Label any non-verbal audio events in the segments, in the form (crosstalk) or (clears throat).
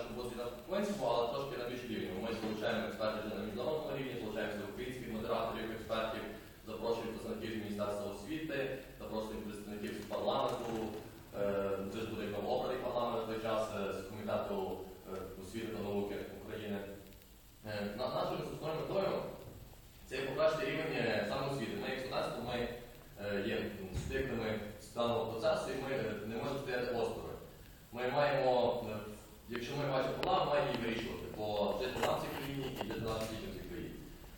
щоб було на але трошки на більш рівні. Ми залучаємо експертів на міжнародному рівні, залучаємося українських модераторів, експертів, запрошуємо представників з Міністерства освіти, запрошуємо представників парламенту. Е, Це ж буде новообраний парламент той час е, з комітету е, освіти та науки України. Нашою основною метою це покращити рівень е, саме освіти. Ми як студентство ми є суб'єктами даного процесу і ми не можемо стояти осторонь. Ми маємо,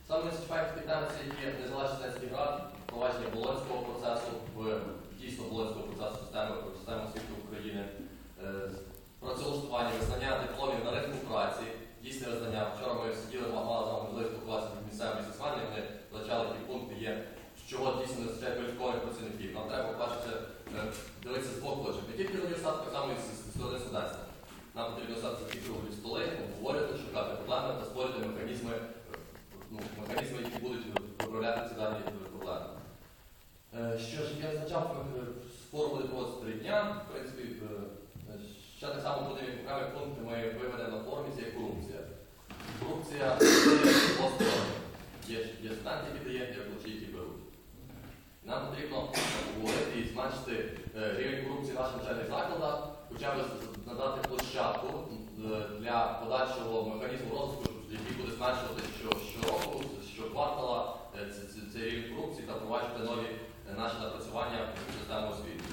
Саме це є незалежний студентський град, впровадження процесу дійсно болонського процесу України, е, працевлаштування, визнання дипломів на ринку праці, дійсне визнання. Вчора ми сиділи, мали з вами можливість спілкуватися з місцевими визначали ті пункти, є, чого дійсно не вистачає працівників. Нам треба бачити, дивитися з точок. Не з сторони студентства. Нам потрібно садити ті круглі столи, виправляти ці дані е, проблеми. Е, Що ж, я зазначав, е, спор буде дня. В принципі, е, ще так само буде окремі пункти ми виведемо на форумі, це є корупція. Корупція. (clears throat) Є, є студенти, які дають, є плачі, які беруть. Нам потрібно обговорити і зменшити е, рівень корупції в наших навчальних закладах, хоча б надати площадку е, для подальшого механізму розвитку, який буде зменшувати що, щороку, щоквартала ц- ц- цей рівень корупції та впроваджувати нові е, наші напрацювання в систему освіти.